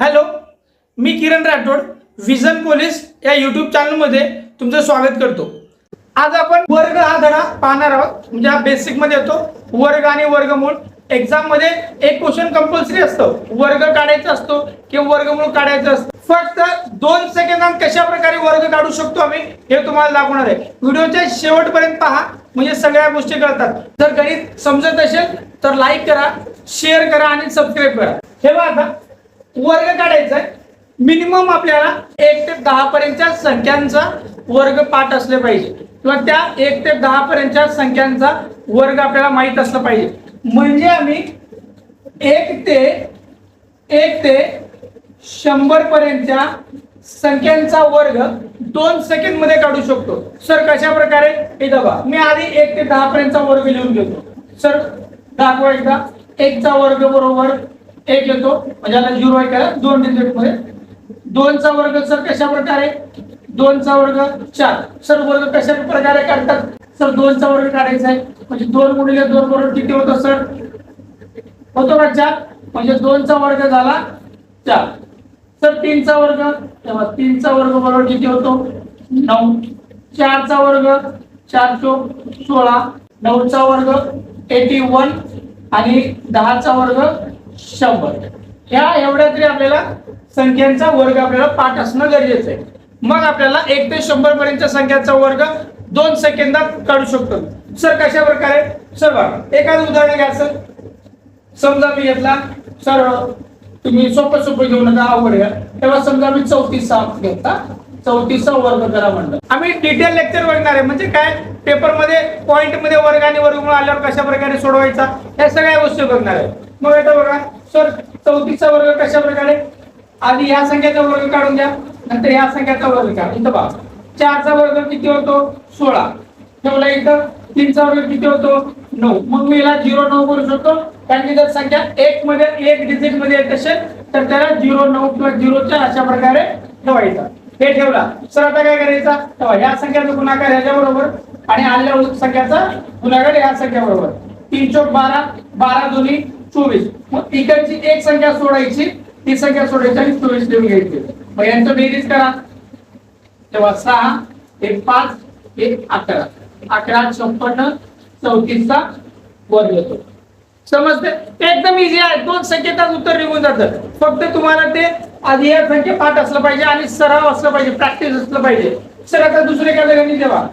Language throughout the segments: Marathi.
हॅलो मी किरण राठोड विजन पोलीस या युट्यूब चॅनलमध्ये तुमचं स्वागत करतो. आज आपण वर्ग हा धडा पाहणार आहोत. म्हणजे हा बेसिकमध्ये येतो. वर्ग आणि वर्गमूळ. एक्झाममध्ये एक क्वेश्चन कंपल्सरी असतो. वर्ग काढायचा असतो किंवा वर्गमूळ काढायचं असतं. फक्त दोन सेकंदात कशा प्रकारे वर्ग काढू शकतो आम्ही हे तुम्हाला दाखवणार आहे. व्हिडिओच्या शेवटपर्यंत पहा. म्हणजे सगळ्या गोष्टी कळतात. जर गणित समजत असेल तर लाईक करा शेअर करा आणि सबस्क्राईब करा. हे बघा आता. वर्ग काढायचा आहे. मिनिमम आपल्याला एक ते दहा पर्यंतच्या संख्यांचा वर्ग पाठ असले पाहिजे. किंवा त्या एक ते दहा पर्यंतच्या संख्यांचा वर्ग आपल्याला माहीत असलं पाहिजे. म्हणजे आम्ही एक ते एक ते शंभर पर्यंतच्या संख्यांचा वर्ग दोन सेकंडमध्ये काढू शकतो. सर कशा प्रकारे? हे बघा मी आधी एक ते दहा पर्यंतचा वर्ग लिहून घेतो. सर दाखवा एकदा. एकचा वर्ग बरोबर एक येतो. म्हणजे आता झिरो आहे का? दोन डिजिटमध्ये दोनचा वर्ग सर कशा प्रकारे? दोनचा वर्ग चार. सर वर्ग कशा प्रकारे काढतात? सर दोनचा वर्ग काढायचा आहे. म्हणजे दोन गुणिले दोन बरोबर किती होतं सर? होतो का चार? म्हणजे दोनचा वर्ग झाला चार. सर तीनचा वर्ग? तेव्हा तीनचा वर्ग बरोबर किती होतो? नऊ. चारचा वर्ग चार चौक सोळा. नऊचा वर्ग एटी वन आणि दहाचा वर्ग शंभर. ह्या एवढ्या तरी आपल्याला संख्यांचा वर्ग आपल्याला पाठ असणं गरजेचं आहे. मग आपल्याला एक ते शंभर पर्यंत संख्यांचा वर्ग दोन सेकंदात काढू शकतो. सर कशा प्रकारे? सर बघा एखादं उदाहरण घ्या सर. समजा मी घेतला सर तुम्ही सोपं सोपं घेऊ नका अवघड घ्या. तेव्हा समजा मी चौतीसचा घेतला. चौतीसचा वर्ग करा म्हणलं. आम्ही डिटेल लेक्चर बघणार आहे. म्हणजे काय? पेपरमध्ये मध्ये वर्ग आणि वर्गमूळ आल्यावर कशा प्रकारे सोडवायचा? या सगळ्या गोष्टी बघणार आहे. मग आता बघा सर चौतीसचा वर्ग कशा प्रकारे आधी ह्या संख्याचा वर्ग काढून द्या नंतर ह्या संख्याचा वर्ग काढ. इथं बघा चारचा वर्ग किती होतो? सोळा. ठेवला इथं तीनचा वर्ग किती होतो? नऊ. मग मी याला झिरो नऊ करू शकतो कारण की जर संख्या एक मध्ये एक डिजिटमध्ये येत असेल तर त्याला झिरो नऊ किंवा झिरोच्या अशा प्रकारे ठेवायचा. हे ठेवला. सर आता काय करायचा? तेव्हा ह्या संख्याचा गुणाकार ह्याच्या बरोबर आणि आल्या संख्याचा गुणाकार ह्या संख्या बरोबर. तीन चौक बारा बारा दोन्ही चोवीस. मग इकडची एक संख्या सोडायची ती संख्या सोडायची आणि चोवीस लिहून घ्यायची. मग यांचं बेरीज करा. तेव्हा सहा एक पाच एक अकरा. अकरा छप्पन्न चौतीसचा वर्ग. येतो समजते एकदम इझी आहे. दोन संख्येतच उत्तर निघून जातं. फक्त तुम्हाला ते आधी या संख्या पाठ असलं पाहिजे आणि सराव असलं पाहिजे प्रॅक्टिस असलं पाहिजे. सर आता दुसरे काय गणित देवा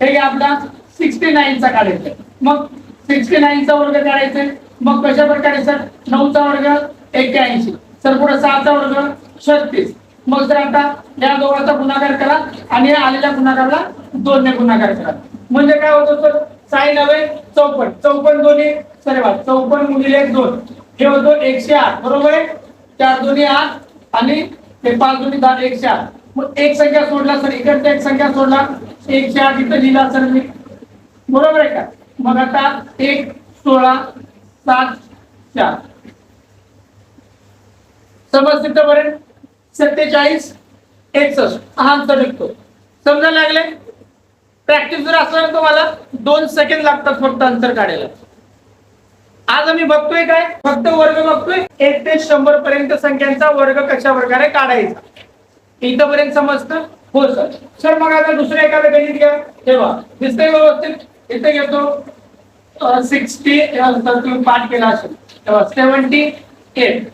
हे आपला सिक्स्टी नाईनचा काढायचं मग सिक्स्टी नाईनचा वर्ग काढायचा मग कशा प्रकारे सर नऊचा वर्ग एक्क्याऐंशी. सर पुढे सहाचा वर्ग छत्तीस. मग जर आता या दोघांचा गुणाकार करा आणि या आलेल्या गुणाकाराला दोन ने गुणाकार करा. म्हणजे काय होतं सर? साई नव्हे चौपन्न चौपन्न दोन्ही सर बा चौपन्न गुणिले दोन. हे होतो एकशे आठ. बरोबर आहे? चार दोन्ही आठ आणि हे पाच दोन्ही दहा एकशे आठ. मग एक संख्या सोडला सर इकडचा एक संख्या सोडला एकशे आठ इथं लिहिला सर मी. बरोबर आहे का? मग आता एक सोळा सात चार. समज तिथं सत्तेचाळीस एकसष्ट. हा अंतर निघतो. समजायला लागले. प्रॅक्टिस जर असलं तुम्हाला दोन सेकंड लागतात फक्त अंतर काढायला. आज आम्ही बघतोय काय? फक्त वर्ग बघतोय. एक ते शंभर पर्यंत संख्यांचा वर्ग कशा प्रकारे काढायचा? इथपर्यंत समजतं? हो सर. सर मग आता दुसऱ्या एखादं गणित घ्या. तेव्हा दिसतंय व्यवस्थित? इथे घेतो. सिक्स्टी तुम्ही पाठ केला असेल. तेव्हा सेवन्टी एट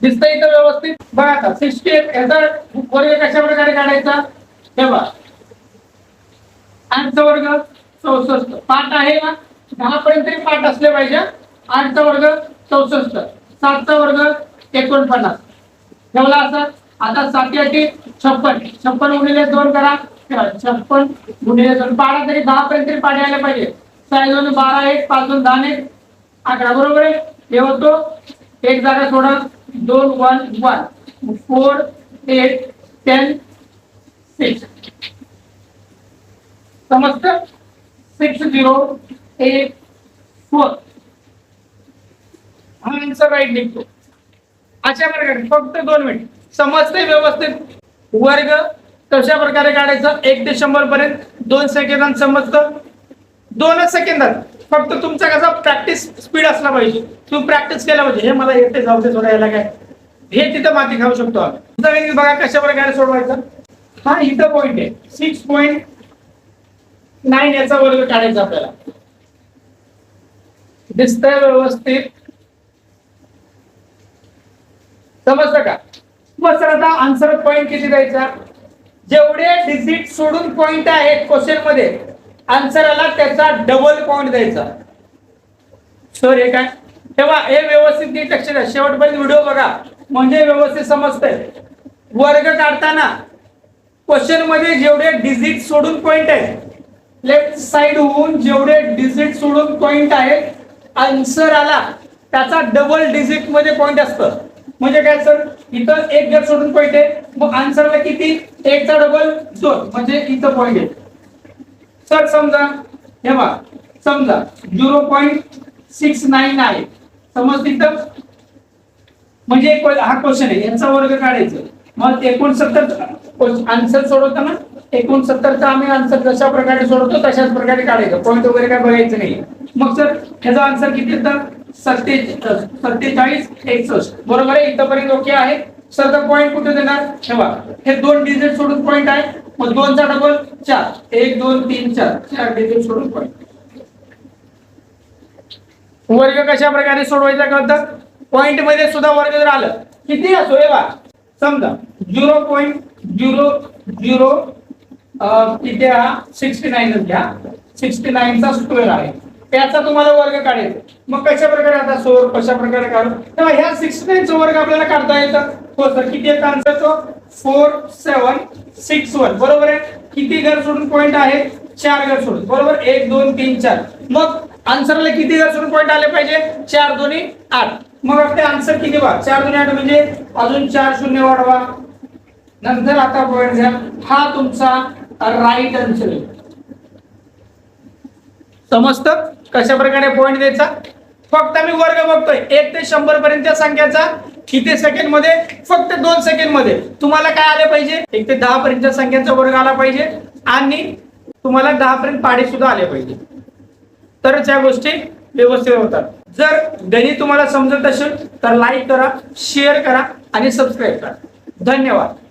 दिसतं इथं व्यवस्थित? बघा आता सिक्स्टी एट याचा वर्ग कशा प्रकारे काढायचा तेव्हा आठचा वर्ग चौसष्ट. पाठ आहे ना? दहा पर्यंत तरी पाठ असले पाहिजे. आठचा वर्ग चौसष्ट. सातचा वर्ग एकोणपन्नास. ठेवला असा. आता साती छप्पन. छप्पन गुणिले दोन करा. छप्पन गुणिले दोन बारा तरी दहा पर्यंत तरी पाणी आले पाहिजे. साय दोन बारा एक पाच दोन दहा एक अकरा बरोबर आहे? हे होतो. एक जागा सोडा. दोन one one four eight ten six समजतं? सिक्स झिरो एट फोर हा आन्सर राईट निघतो. अशा प्रकारे फक्त दोन मिनिट समजते व्यवस्थित? वर्ग कशा प्रकारे काढायचं? एक ते शंभर पर्यंत दोन सेकंदात समजतं? दोनच सेकंदात. फक्त तुमचा कसा प्रॅक्टिस स्पीड असला पाहिजे. तुम्ही प्रॅक्टिस केला पाहिजे. हे मला येते जाऊ दे सोडायला काय? हे तिथं माती खाऊ शकतो आम्ही बघा कशा प्रकारे सोडवायचं. हा इथं पॉइंट आहे. सिक्स पॉईंट नाईन याचा वर्ग काढायचा आपल्याला. दिसतंय व्यवस्थित. समजतं का? मग सर आता आन्सर पॉइंट किती द्यायचा? जेवढे डिजिट सोडून पॉइंट आहेत क्वेश्चनमध्ये आन्सरला त्याचा डबल पॉइंट द्यायचा. सर हे काय? तेव्हा हे व्यवस्थित नीट लक्ष द्या. शेवटपर्यंत व्हिडिओ बघा. म्हणजे व्यवस्थित समजतंय. वर्ग काढताना क्वेश्चनमध्ये जेवढे डिजिट सोडून पॉइंट आहेत लेफ्ट साइड होऊन जेवढे डिजिट सोडून पॉइंट आहेत आन्सर आला त्याचा डबल डिजिटमध्ये पॉइंट असतं. म्हणजे काय सर? इथं एक गॅप सोडून पॉईंट आहे. मग आन्सरला किती? एकचा डबल दोन. म्हणजे इथं पॉईंट आहे. सर समजा हे बघा. समजा झिरो पॉईंट सिक्स नाईन आहे. समज तिथं म्हणजे एक हा क्वेश्चन आहे. यांचा वर्ग काढायचं. मग एकोणसत्तर आन्सर सोडवताना एकोणसत्तरचा आम्ही आन्सर जशा प्रकारे सोडवतो तशाच प्रकारे काढायचं. पॉईंट वगैरे काय बघायचं नाही मग सर ह्याचा आन्सर किती येतं सत्ते सत्तेचाळीस एकसष्ट. बरोबर आहे? इथंपर्यंत ओके आहे? सर तर पॉईंट कुठे देणार? ठेवा. हे दोन डिजिट सोडून पॉईंट आहे. मग दोनचा डबल चार. एक दोन तीन चार. चार डिजिट सोडून पॉईंट वर्ग कशा प्रकारे सोडवायचा कळतं पॉइंटमध्ये सुद्धा वर्ग जर आलं किती असो? हे बा समजा झिरो पॉईंट झिरो झिरो किती हा? सिक्स्टी नाईन घ्या. सिक्स्टी नाईनचा स्क्वेअर आहे. त्याचा तुम्हाला वर्ग काढायचा. मग कशा प्रकारे आता सोर कशा प्रकारे काढू? तेव्हा ह्या सिक्स नाईनचा वर्ग आपल्याला काढता येतं. हो सर किती येतं आन्सर तो फोर सेवन सिक्स वन बरोबर आहे? किती घर सोडून पॉईंट आहे? चार घर सोडून. बरोबर? एक दोन तीन चार. मग आन्सरला किती घर सोडून पॉईंट आले पाहिजे? चार दोन्ही आठ. मग आपले आन्सर किती वा चार दोन्ही आठ म्हणजे अजून चार शून्य वाढवा. नंतर आता पॉईंट घ्या. हा तुमचा राईट आन्सर आहे. समजतं? कशा प्रकारे पॉईंट द्यायचा? फक्त आम्ही वर्ग बघतोय. एक ते शंभर पर्यंतच्या संख्याचा. किती सेकंडमध्ये फक्त दोन सेकंडमध्ये तुम्हाला काय आले पाहिजे? एक ते दहा पर्यंतच्या संख्यांचा वर्ग आला पाहिजे. आणि तुम्हाला दहा पर्यंत पाडे सुद्धा आले पाहिजे. तरच या गोष्टी व्यवस्थित होतात. जर गणित तुम्हाला समजत असेल तर लाईक करा शेअर करा आणि सबस्क्राईब करा. धन्यवाद.